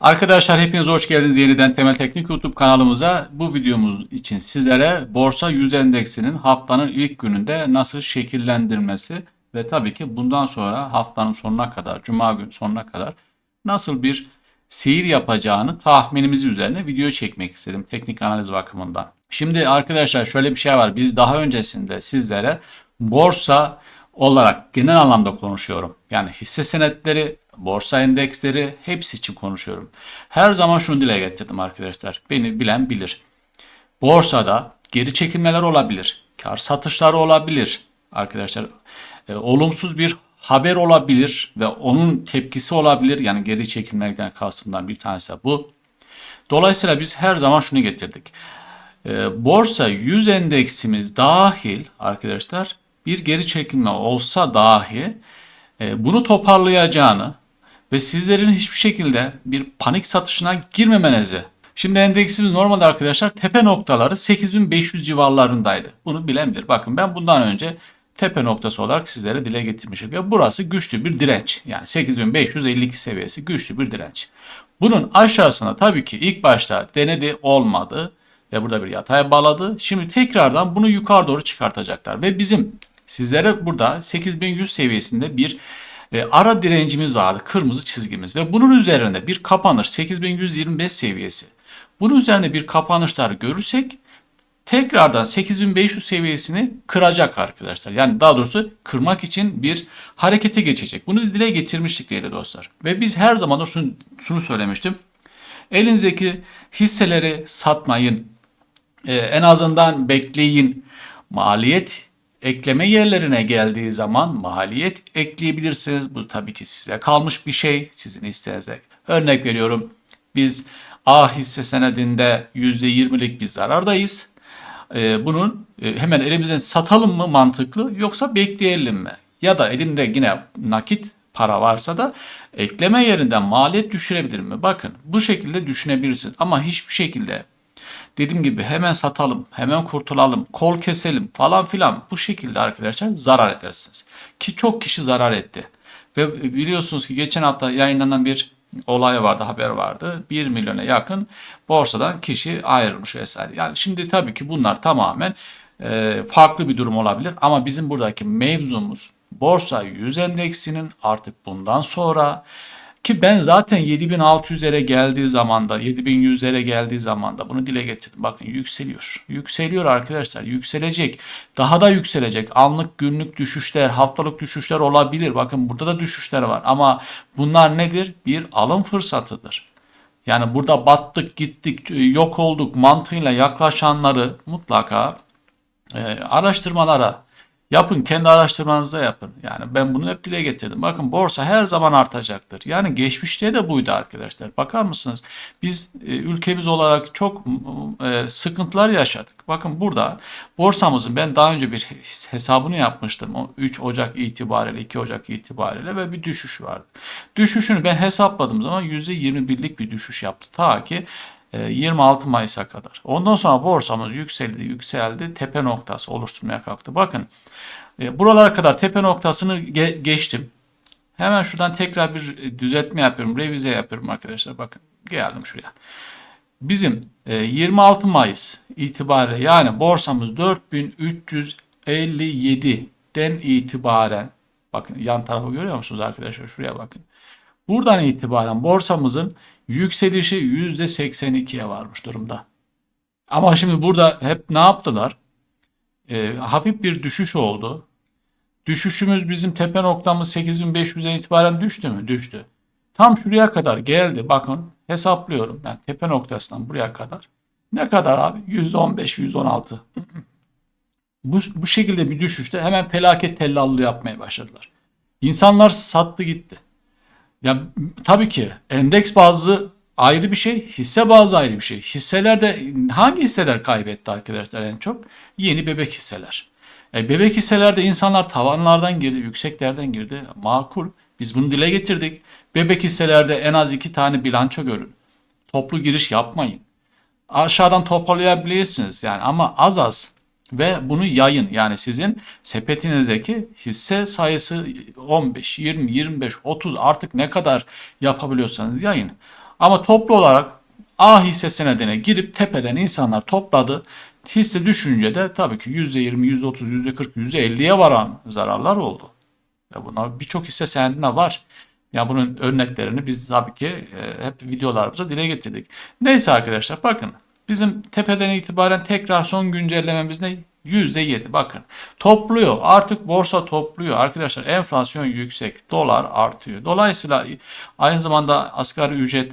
Arkadaşlar hepiniz hoş geldiniz yeniden Temel Teknik YouTube kanalımıza. Bu videomuz için sizlere Borsa 100 Endeksinin haftanın ilk gününde nasıl şekillendirmesi ve tabii ki bundan sonra haftanın sonuna kadar, cuma günü sonuna kadar nasıl bir seyir yapacağını tahminimizi üzerine video çekmek istedim teknik analiz bakımından. Şimdi arkadaşlar şöyle bir şey var. Biz daha öncesinde sizlere borsa olarak genel anlamda konuşuyorum. Yani hisse senetleri, borsa endeksleri hepsi için konuşuyorum. Her zaman şunu dile getirdim arkadaşlar. Beni bilen bilir. Borsada geri çekilmeler olabilir. Kar satışları olabilir. Arkadaşlar e, olumsuz bir haber olabilir ve onun tepkisi olabilir. Yani geri çekilmelerden kastımdan bir tanesi bu. Dolayısıyla biz her zaman şunu getirdik. E, borsa 100 endeksimiz dahil arkadaşlar bir geri çekilme olsa dahi e, bunu toparlayacağını ve sizlerin hiçbir şekilde bir panik satışına girmemenizi. Şimdi endeksimiz normalde arkadaşlar tepe noktaları 8500 civarlarındaydı. Bunu bilen. Bakın ben bundan önce tepe noktası olarak sizlere dile getirmişim. Ve burası güçlü bir direnç. Yani 8552 seviyesi güçlü bir direnç. Bunun aşağısına tabii ki ilk başta denedi olmadı ve burada bir yataya bağladı. Şimdi tekrardan bunu yukarı doğru çıkartacaklar ve bizim sizlere burada 8100 seviyesinde bir e, ara direncimiz vardı. Kırmızı çizgimiz ve bunun üzerinde bir kapanış 8125 seviyesi. Bunun üzerinde bir kapanışlar görürsek tekrardan 8500 seviyesini kıracak arkadaşlar. Yani daha doğrusu kırmak için bir harekete geçecek. Bunu dile getirmiştik değerli dostlar. Ve biz her zaman da şunu, şunu söylemiştim. Elinizdeki hisseleri satmayın. Ee, en azından bekleyin. Maliyet ekleme yerlerine geldiği zaman maliyet ekleyebilirsiniz. Bu tabii ki size kalmış bir şey. Sizin isteğinize. Örnek veriyorum. Biz A hisse senedinde %20'lik bir zarardayız. Ee, bunun e, hemen elimizden satalım mı mantıklı yoksa bekleyelim mi? Ya da elimde yine nakit para varsa da ekleme yerinden maliyet düşürebilir mi? Bakın bu şekilde düşünebilirsiniz ama hiçbir şekilde dediğim gibi hemen satalım, hemen kurtulalım, kol keselim falan filan bu şekilde arkadaşlar zarar edersiniz. Ki çok kişi zarar etti. Ve biliyorsunuz ki geçen hafta yayınlanan bir olay vardı, haber vardı. 1 milyona yakın borsadan kişi ayrılmış vesaire. Yani şimdi tabii ki bunlar tamamen e, farklı bir durum olabilir ama bizim buradaki mevzumuz borsa 100 endeksinin artık bundan sonra ki ben zaten 7600'lere geldiği zamanda, 7100'lere geldiği zamanda bunu dile getirdim. Bakın yükseliyor. Yükseliyor arkadaşlar. Yükselecek. Daha da yükselecek. Anlık, günlük düşüşler, haftalık düşüşler olabilir. Bakın burada da düşüşler var. Ama bunlar nedir? Bir alım fırsatıdır. Yani burada battık, gittik, yok olduk mantığıyla yaklaşanları mutlaka e, araştırmalara Yapın kendi araştırmanızda yapın. Yani ben bunu hep dile getirdim. Bakın borsa her zaman artacaktır. Yani geçmişte de buydu arkadaşlar. Bakar mısınız? Biz e, ülkemiz olarak çok e, sıkıntılar yaşadık. Bakın burada borsamızın ben daha önce bir hesabını yapmıştım. O 3 Ocak itibariyle 2 Ocak itibariyle ve bir düşüş vardı. Düşüşünü ben hesapladığım zaman %21'lik bir düşüş yaptı. Ta ki 26 e, Mayıs'a kadar. Ondan sonra borsamız yükseldi, yükseldi, tepe noktası oluşturmaya kalktı. Bakın e, buralara kadar tepe noktasını ge- geçtim. Hemen şuradan tekrar bir düzeltme yapıyorum, revize yapıyorum arkadaşlar. Bakın geldim şuraya. Bizim 26 e, Mayıs itibariyle yani borsamız 4357'den itibaren bakın yan tarafı görüyor musunuz arkadaşlar? Şuraya bakın. Buradan itibaren borsamızın yükselişi %82'ye varmış durumda. Ama şimdi burada hep ne yaptılar? E, hafif bir düşüş oldu. Düşüşümüz bizim tepe noktamız 8500'den itibaren düştü mü? Düştü. Tam şuraya kadar geldi. Bakın hesaplıyorum. Yani tepe noktasından buraya kadar. Ne kadar abi? 115, 116. bu, bu şekilde bir düşüşte hemen felaket tellallığı yapmaya başladılar. İnsanlar sattı gitti. Ya tabii ki endeks bazı ayrı bir şey, hisse bazı ayrı bir şey. Hisselerde hangi hisseler kaybetti arkadaşlar en çok? Yeni bebek hisseler. E, bebek hisselerde insanlar tavanlardan girdi, yükseklerden girdi. Makul. Biz bunu dile getirdik. Bebek hisselerde en az iki tane bilanço görün. Toplu giriş yapmayın. Aşağıdan toparlayabilirsiniz yani ama az az ve bunu yayın. Yani sizin sepetinizdeki hisse sayısı 15, 20, 25, 30 artık ne kadar yapabiliyorsanız yayın. Ama toplu olarak A hisse senedine girip tepeden insanlar topladı. Hisse düşünce de tabii ki %20, %30, %40, %50'ye varan zararlar oldu. Ya bunlar birçok hisse senedinde var. Ya bunun örneklerini biz tabii ki e, hep videolarımıza dile getirdik. Neyse arkadaşlar bakın bizim tepeden itibaren tekrar son güncellememiz ne? %7 bakın. Topluyor. Artık borsa topluyor. Arkadaşlar enflasyon yüksek. Dolar artıyor. Dolayısıyla aynı zamanda asgari ücret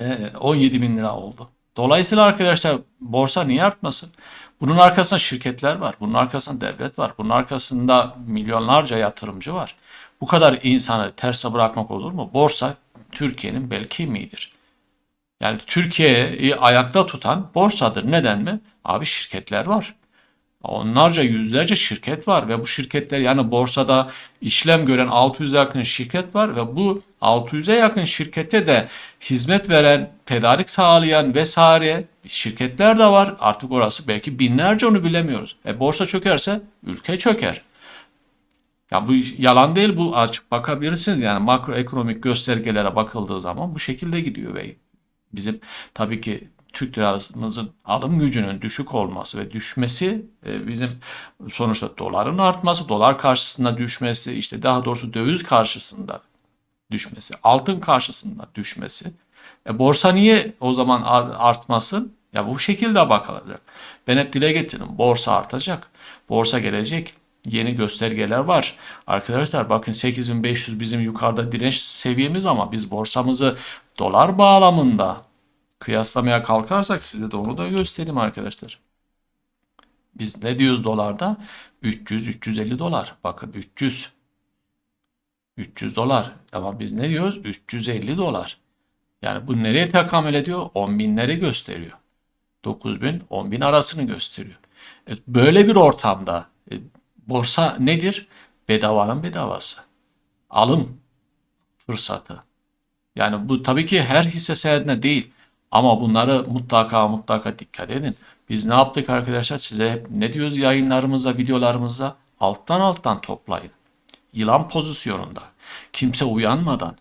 e, 17 bin lira oldu. Dolayısıyla arkadaşlar borsa niye artmasın? Bunun arkasında şirketler var. Bunun arkasında devlet var. Bunun arkasında milyonlarca yatırımcı var. Bu kadar insanı terse bırakmak olur mu? Borsa Türkiye'nin bel kemiğidir. Yani Türkiye'yi ayakta tutan borsadır. Neden mi? Abi şirketler var. Onlarca yüzlerce şirket var ve bu şirketler yani borsada işlem gören 600'e yakın şirket var ve bu 600'e yakın şirkete de hizmet veren, tedarik sağlayan vesaire şirketler de var. Artık orası belki binlerce onu bilemiyoruz. E borsa çökerse ülke çöker. Ya bu yalan değil bu açık bakabilirsiniz yani makroekonomik göstergelere bakıldığı zaman bu şekilde gidiyor ve bizim tabii ki Türk liramızın alım gücünün düşük olması ve düşmesi e, bizim sonuçta doların artması, dolar karşısında düşmesi, işte daha doğrusu döviz karşısında düşmesi, altın karşısında düşmesi. E, borsa niye o zaman artmasın? Ya bu şekilde bakılacak. Ben hep dile getirdim. Borsa artacak. Borsa gelecek. Yeni göstergeler var. Arkadaşlar bakın 8500 bizim yukarıda direnç seviyemiz ama biz borsamızı dolar bağlamında kıyaslamaya kalkarsak size de onu da göstereyim arkadaşlar. Biz ne diyoruz dolarda? 300-350 dolar. Bakın 300. 300 dolar. Ama biz ne diyoruz? 350 dolar. Yani bu nereye tekamül ediyor? 10 binleri gösteriyor. 9 bin, 10 bin arasını gösteriyor. E, böyle bir ortamda e, borsa nedir? Bedavanın bedavası. Alım fırsatı. Yani bu tabii ki her hisse senedine değil. Ama bunları mutlaka mutlaka dikkat edin. Biz ne yaptık arkadaşlar? Size hep ne diyoruz yayınlarımızda, videolarımızda? Alttan alttan toplayın. Yılan pozisyonunda. Kimse uyanmadan,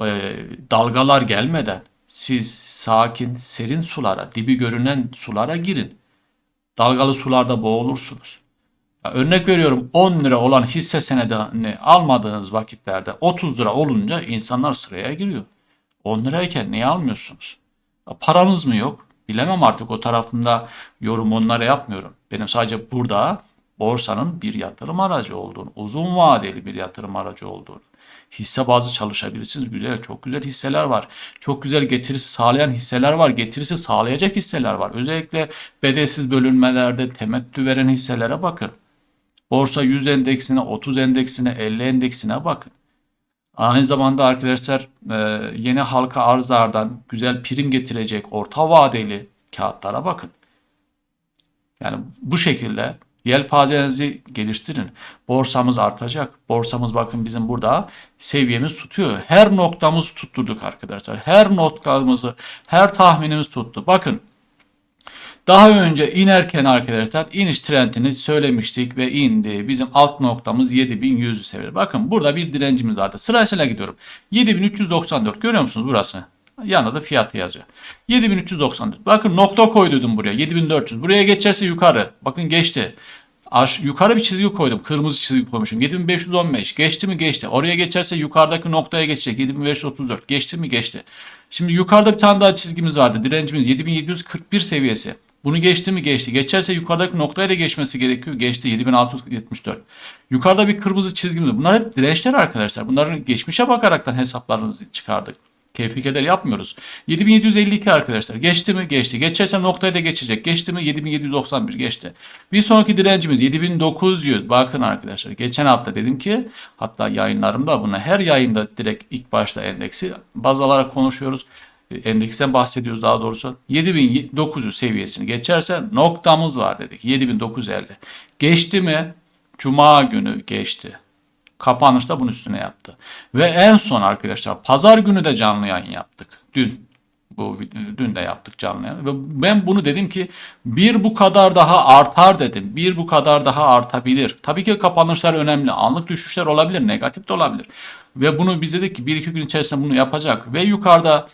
e, dalgalar gelmeden siz sakin, serin sulara, dibi görünen sulara girin. Dalgalı sularda boğulursunuz. Örnek veriyorum 10 lira olan hisse senedini almadığınız vakitlerde 30 lira olunca insanlar sıraya giriyor. 10 lirayken niye almıyorsunuz? Paranız mı yok? Bilemem artık o tarafında yorum onlara yapmıyorum. Benim sadece burada borsanın bir yatırım aracı olduğunu, uzun vadeli bir yatırım aracı olduğunu, hisse bazı çalışabilirsiniz. Güzel, çok güzel hisseler var. Çok güzel getirisi sağlayan hisseler var. Getirisi sağlayacak hisseler var. Özellikle bedelsiz bölünmelerde temettü veren hisselere bakın. Borsa 100 endeksine, 30 endeksine, 50 endeksine bakın. Aynı zamanda arkadaşlar e, yeni halka arzlardan güzel prim getirecek orta vadeli kağıtlara bakın. Yani bu şekilde yelpazenizi geliştirin. Borsamız artacak. Borsamız bakın bizim burada seviyemiz tutuyor. Her noktamızı tutturduk arkadaşlar. Her noktamızı, her tahminimiz tuttu. Bakın daha önce inerken arkadaşlar iniş trendini söylemiştik ve indi. Bizim alt noktamız 7100 seviye. Bakın burada bir direncimiz vardı. Sırasıyla gidiyorum. 7394 görüyor musunuz burası? Yanında da fiyatı yazıyor. 7394. Bakın nokta koydum buraya. 7400. Buraya geçerse yukarı. Bakın geçti. Aş, yukarı bir çizgi koydum. Kırmızı çizgi koymuşum. 7515. Geçti mi? Geçti. Oraya geçerse yukarıdaki noktaya geçecek. 7534. Geçti mi? Geçti. Şimdi yukarıda bir tane daha çizgimiz vardı. Direncimiz 7741 seviyesi. Bunu geçti mi geçti. Geçerse yukarıdaki noktaya da geçmesi gerekiyor. Geçti 7674. Yukarıda bir kırmızı çizgimiz. Bunlar hep dirençler arkadaşlar. Bunların geçmişe bakaraktan hesaplarımızı çıkardık. Keyfi keder yapmıyoruz. 7752 arkadaşlar. Geçti mi? Geçti. Geçerse noktaya da geçecek. Geçti mi? 7791 geçti. Bir sonraki direncimiz 7900. Bakın arkadaşlar. Geçen hafta dedim ki hatta yayınlarımda buna her yayında direkt ilk başta endeksi baz alarak konuşuyoruz endeksten bahsediyoruz daha doğrusu. 7900 seviyesini geçerse noktamız var dedik. 7950. Geçti mi? Cuma günü geçti. Kapanışta bunun üstüne yaptı. Ve en son arkadaşlar pazar günü de canlı yayın yaptık. Dün. Bu dün de yaptık canlı yayın. Ve ben bunu dedim ki bir bu kadar daha artar dedim. Bir bu kadar daha artabilir. Tabii ki kapanışlar önemli. Anlık düşüşler olabilir. Negatif de olabilir. Ve bunu biz dedik ki bir iki gün içerisinde bunu yapacak. Ve yukarıda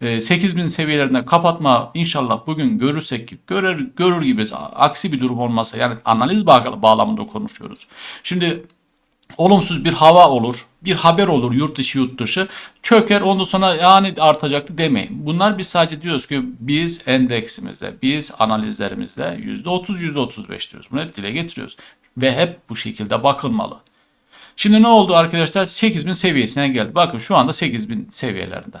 8000 seviyelerinde kapatma inşallah bugün görürsek görür, görür gibi aksi bir durum olmasa yani analiz bağ- bağlamında konuşuyoruz. Şimdi olumsuz bir hava olur, bir haber olur yurt dışı yurt dışı çöker ondan sonra yani artacaktı demeyin. Bunlar biz sadece diyoruz ki biz endeksimizde, biz analizlerimizde %30 %35 diyoruz. Bunu hep dile getiriyoruz ve hep bu şekilde bakılmalı. Şimdi ne oldu arkadaşlar? 8000 seviyesine geldi. Bakın şu anda 8000 seviyelerinde.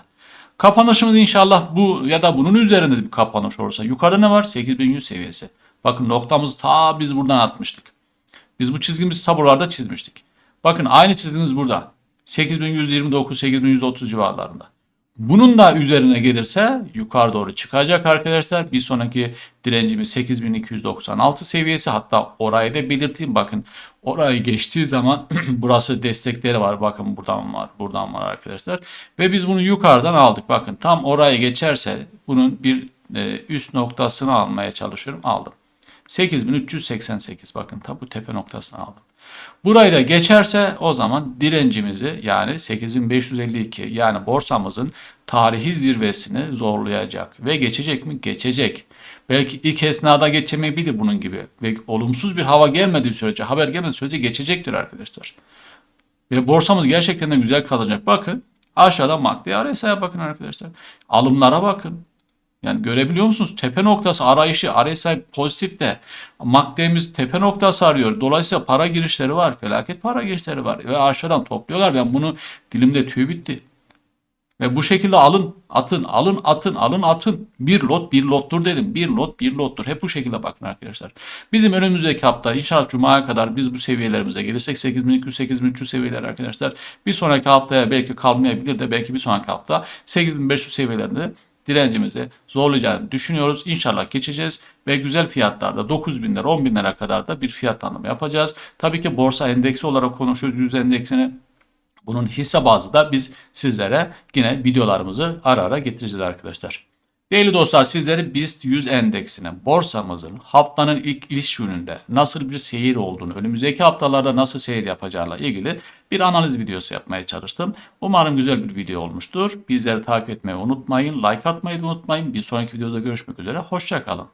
Kapanışımız inşallah bu ya da bunun üzerinde bir kapanış olursa. Yukarıda ne var? 8100 seviyesi. Bakın noktamızı ta biz buradan atmıştık. Biz bu çizgimizi taburlarda çizmiştik. Bakın aynı çizgimiz burada. 8129 8130 civarlarında. Bunun da üzerine gelirse yukarı doğru çıkacak arkadaşlar. Bir sonraki direncimiz 8296 seviyesi. Hatta orayı da belirteyim. Bakın orayı geçtiği zaman burası destekleri var. Bakın buradan var, buradan var arkadaşlar. Ve biz bunu yukarıdan aldık. Bakın tam orayı geçerse bunun bir e, üst noktasını almaya çalışıyorum. Aldım. 8388 bakın ta bu tepe noktasını aldım. Burayı da geçerse o zaman direncimizi yani 8552 yani borsamızın tarihi zirvesini zorlayacak. Ve geçecek mi? Geçecek. Belki ilk esnada geçemeyebilir bunun gibi. Ve olumsuz bir hava gelmediği sürece, haber gelmediği sürece geçecektir arkadaşlar. Ve borsamız gerçekten de güzel kalacak. Bakın aşağıda MACD RSI'ye bakın arkadaşlar. Alımlara bakın. Yani görebiliyor musunuz? Tepe noktası arayışı RSI pozitif de MACD'miz tepe noktası arıyor. Dolayısıyla para girişleri var. Felaket para girişleri var. Ve aşağıdan topluyorlar. Ben bunu dilimde tüy bitti. Ve bu şekilde alın, atın, alın, atın, alın, atın. Bir lot bir lottur dedim. Bir lot bir lottur. Hep bu şekilde bakın arkadaşlar. Bizim önümüzdeki hafta inşallah Cuma'ya kadar biz bu seviyelerimize gelirsek 8200, 8300 seviyeler arkadaşlar. Bir sonraki haftaya belki kalmayabilir de belki bir sonraki hafta 8500 seviyelerinde direncimizi zorlayacağını düşünüyoruz. İnşallah geçeceğiz ve güzel fiyatlarda 9000'ler 10.000'lere kadar da bir fiyatlandırma yapacağız. Tabii ki borsa endeksi olarak konuşuyoruz. Yüz endeksini bunun hisse bazı da biz sizlere yine videolarımızı ara ara getireceğiz arkadaşlar. Değerli dostlar sizlere BIST 100 endeksine borsamızın haftanın ilk iş gününde nasıl bir seyir olduğunu, önümüzdeki haftalarda nasıl seyir yapacağıyla ilgili bir analiz videosu yapmaya çalıştım. Umarım güzel bir video olmuştur. Bizleri takip etmeyi unutmayın, like atmayı unutmayın. Bir sonraki videoda görüşmek üzere, hoşçakalın.